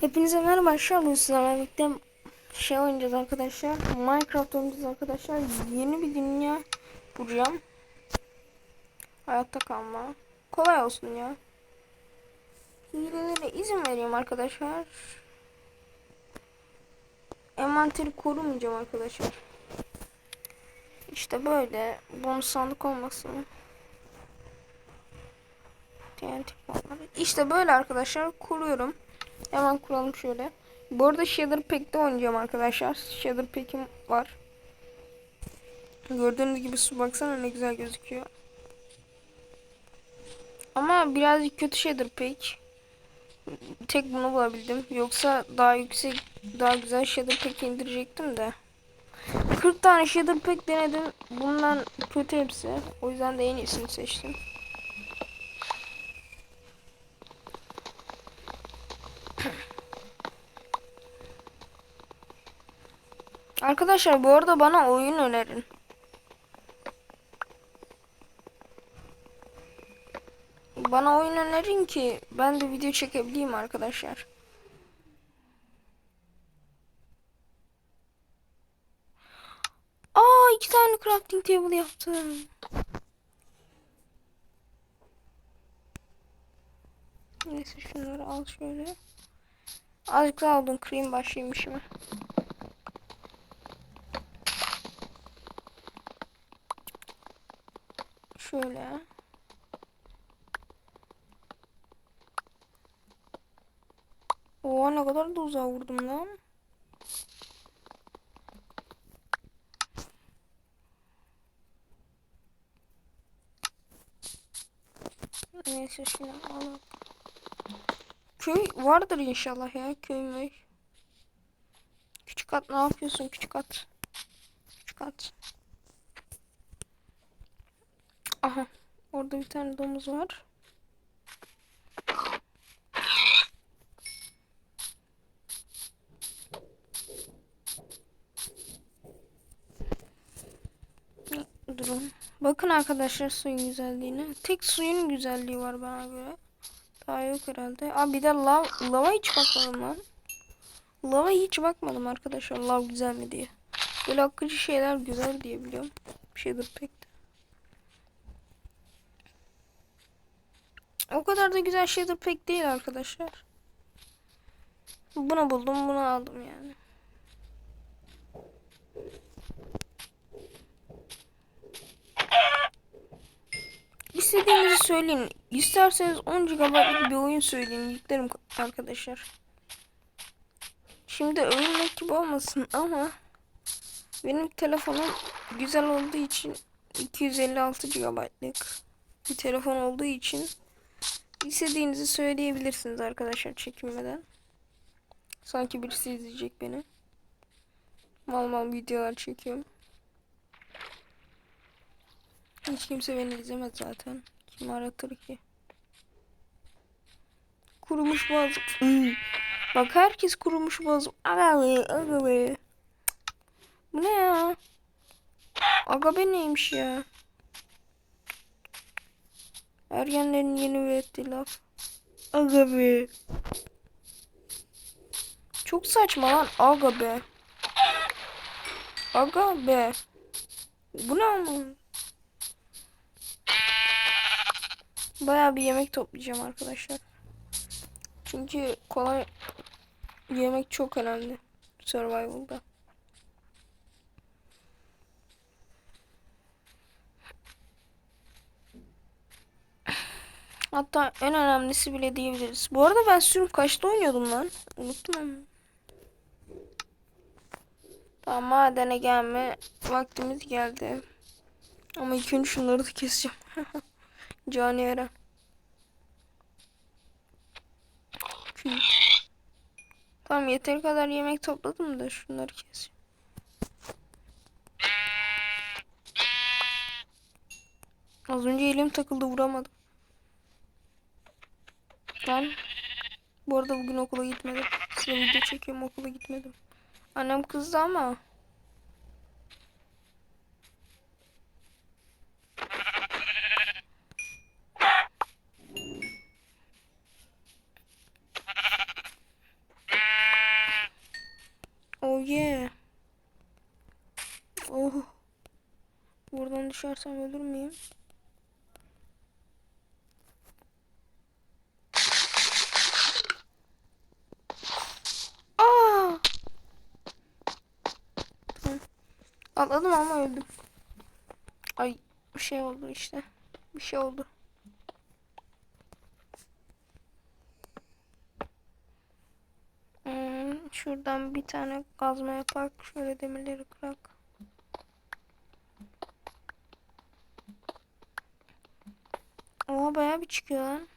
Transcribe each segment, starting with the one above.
Hepinize merhaba arkadaşlar. Bu sizlerle birlikte şey oynayacağız arkadaşlar. Minecraft oynayacağız arkadaşlar. Yeni bir dünya kuracağım. Hayatta kalma. Kolay olsun ya. Hilelere izin vereyim arkadaşlar. Envanteri korumayacağım arkadaşlar. İşte böyle. Bonus sandık olmasın. TNT. İşte böyle arkadaşlar kuruyorum. Hemen kuralım şöyle. Bu arada Shader Pack'te oynayacağım arkadaşlar. Shader Pack'im var. Gördüğünüz gibi su baksana ne güzel gözüküyor. Ama birazcık kötü Shader Pack. Tek bunu bulabildim. Yoksa daha yüksek, daha güzel Shader Pack indirecektim de. 40 tane Shader Pack denedim. Bundan kötü hepsi. O yüzden de en iyisini seçtim. Arkadaşlar bu arada bana oyun önerin. Bana oyun önerin ki ben de video çekebileyim arkadaşlar. Aa iki tane crafting table yaptım. Neyse şunları al şöyle. Azıcık aldım cream başlayayım işime. Şöyle. Oha ne kadar da uzağa vurdum lan. Neyse şunu alalım. Köy vardır inşallah ya köy mü? Küçük at ne yapıyorsun küçük at? Küçük at. Aha. Orada bir tane domuz var. Durun. Bakın arkadaşlar suyun güzelliğine. Tek suyun güzelliği var bana göre. Daha yok herhalde. Aa bir de lav, lava hiç bakmadım lan. Lava hiç bakmadım arkadaşlar lav güzel mi diye. Böyle akıcı şeyler güzel diye biliyorum. Bir şeydir pek de. O kadar da güzel şeydir pek değil arkadaşlar. Bunu buldum bunu aldım yani. İstediğinizi söyleyin. İsterseniz 10 GB'lık bir oyun söyleyin. Yüklerim arkadaşlar. Şimdi övünmek gibi olmasın ama benim telefonum güzel olduğu için 256 GB'lık bir telefon olduğu için istediğinizi söyleyebilirsiniz arkadaşlar çekinmeden. Sanki birisi izleyecek beni. Mal mal videolar çekiyorum. Hiç kimse beni izlemez zaten. Kim aratır ki? Kurumuş boğazım. Bak herkes kurumuş boğazım. Aga be, aga be. Bu ne ya? Aga be neymiş ya? Ergenlerin yeni ürettiği laf. Aga be. Çok saçma lan. Aga be. Aga be. Bu ne? Bayağı bir yemek toplayacağım arkadaşlar. Çünkü kolay yemek çok önemli survival'da. Hatta en önemlisi bile diyebiliriz. Bu arada ben sürüm kaçta oynuyordum lan? Unuttum ama. Tamam madene gelme vaktimiz geldi. Ama ilk önce şunları da keseceğim. Cani Eren. Tamam yeteri kadar yemek topladım da şunları kes. Az önce elim takıldı vuramadım. Ben bu arada bugün okula gitmedim. Size video çekiyorum okula gitmedim. Annem kızdı ama Oh yeah. Oh. Buradan düşersem ölür müyüm? Aa! Tamam. Atladım ama öldüm. Ay bir şey oldu işte. Bir şey oldu. Hmm, şuradan bir tane kazma yapak. Şöyle demirleri kırak. Oha bayağı bir çıkıyor lan.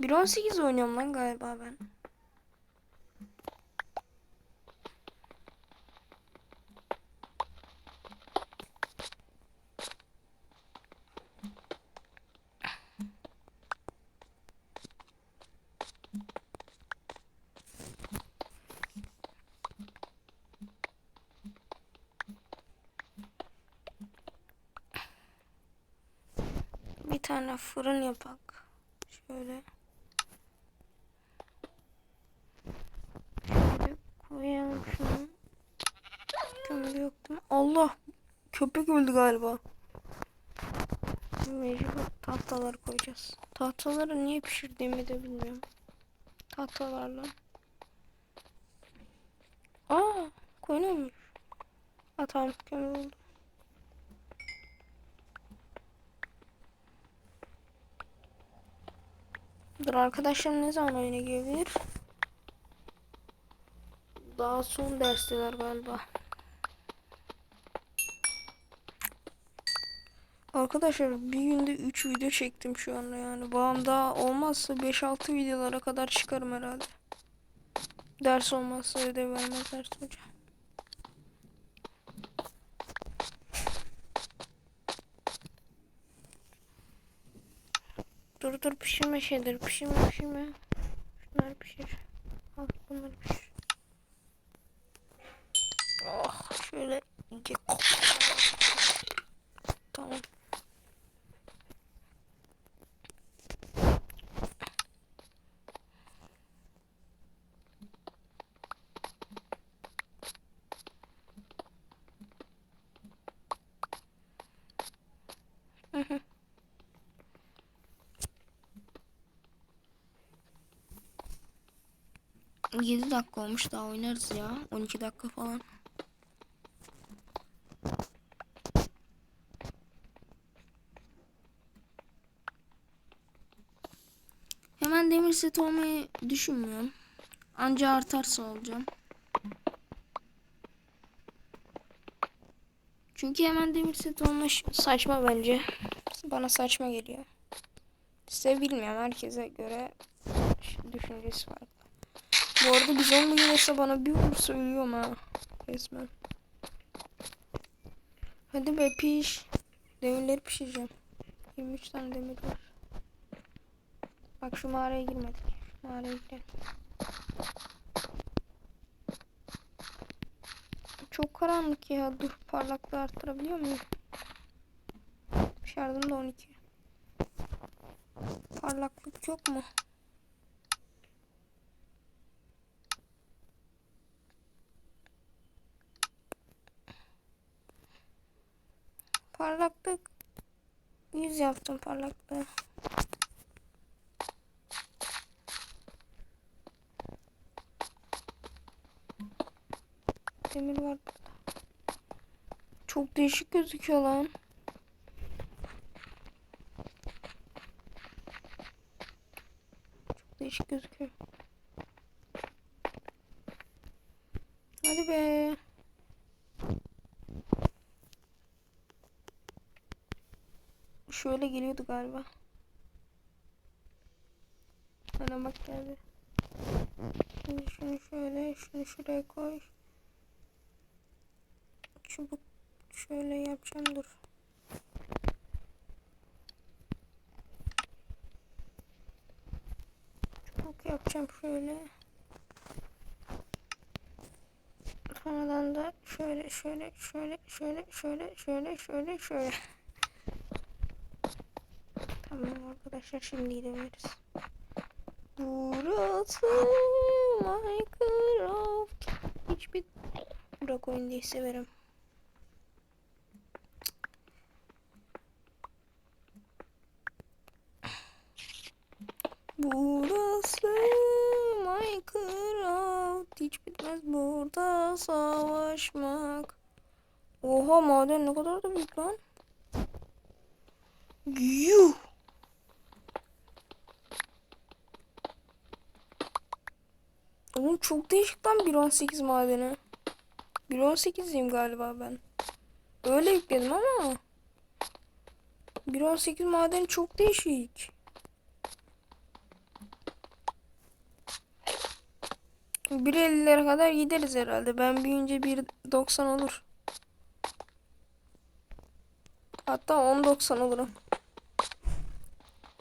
1.18 oynuyorum lan galiba ben. Tane fırın yapak. Şöyle. Şöyle koyalım şunu. Kömür yok değil mi? Allah! Köpek öldü galiba. Mecbur tahtaları koyacağız. Tahtaları niye pişirdiğimi de bilmiyorum. Tahtalarla. Aa! Koyulmuş. Ha tamam kömür oldu. Dur arkadaşlarım ne zaman oyuna girebilir? Daha son dersteler galiba. Arkadaşlar bir günde 3 video çektim şu anda yani. Bağım daha olmazsa 5-6 videolara kadar çıkarım herhalde. Ders olmazsa ödev vermezler hocam. Dur dur pişirme şeyleri pişirme pişirme. Şunları pişir. Al bunları pişir. Oh şöyle iyice 7 dakika olmuş daha oynarız ya. 12 dakika falan. Hemen demir set olmayı düşünmüyorum. Anca artarsa olacağım. Çünkü hemen demir set olmuş saçma bence. Bana saçma geliyor. Size bilmiyorum herkese göre düşüncesi var. Bu arada biz onunla gelirse bana bir vursa ölüyorum ha. Resmen. Hadi be piş. Demirleri pişireceğim. 23 tane demir var. Bak şu mağaraya girmedik. Şu mağaraya girelim. Çok karanlık ya. Dur parlaklığı arttırabiliyor muyum? Şarjım da 12. Parlaklık yok mu? Parlaklık 100 yaptım parlaklığı. Demir var burada. Çok değişik gözüküyor lan. Çok değişik gözüküyor. Hadi be. Şöyle geliyordu galiba. Bana bak geldi. Şimdi şunu şöyle, şunu şuraya koy. Çubuk şöyle yapacağım dur. Çubuk yapacağım şöyle. Sonradan da şöyle şöyle şöyle şöyle şöyle şöyle şöyle şöyle. Tamam arkadaşlar şimdi gidebiliriz. Burası Minecraft. Hiçbir Burak oyun değil severim. Burası Minecraft. Hiç bitmez burada savaşmak. Oha maden ne kadar da büyük lan. Yuh. Çok değişik lan 1.18 madeni. 1.18'liyim galiba ben. Öyle yükledim ama. 1.18 madeni çok değişik. Bir 1.50'lere kadar gideriz herhalde. Ben büyüyünce 1.90 olur. Hatta 10.90 olurum.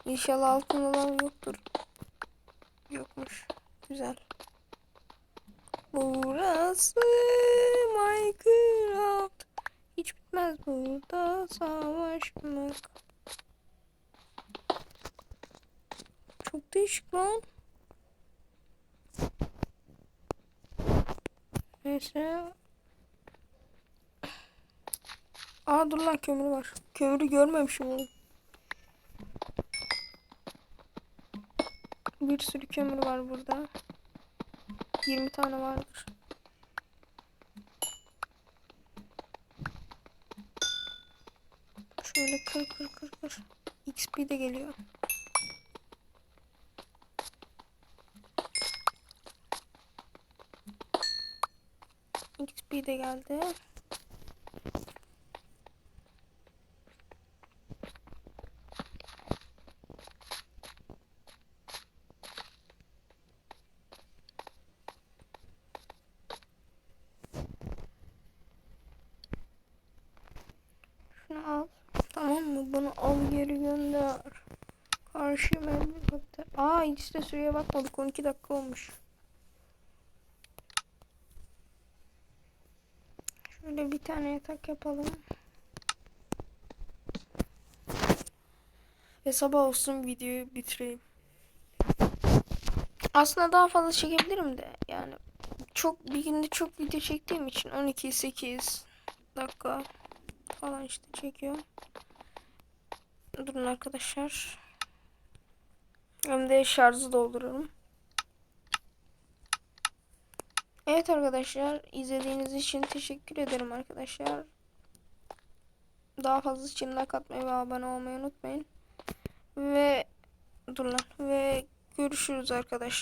İnşallah altın olan yoktur. Yokmuş. Güzel. Burası Minecraft. Hiç bitmez burada savaşmak. Çok değişik lan. Neyse. Aa dur lan kömür var. Kömürü görmemişim oğlum. Bir sürü kömür var burada. 20 tane vardır. Şöyle kır kır kır kır. XP de geliyor. XP de geldi. Şunu al. Tamam mı? Bunu al geri gönder. Karşı helikopter. Aa hiç de süreye bakmadık. 12 dakika olmuş. Şöyle bir tane yatak yapalım. Ve sabah olsun videoyu bitireyim. Aslında daha fazla çekebilirim de yani çok bir günde çok video çektiğim için 12 8 dakika falan işte çekiyorum. Durun arkadaşlar. Hem de şarjı doldururum. Evet arkadaşlar izlediğiniz için teşekkür ederim arkadaşlar. Daha fazla için like atmayı ve abone olmayı unutmayın. Ve dur lan ve görüşürüz arkadaşlar.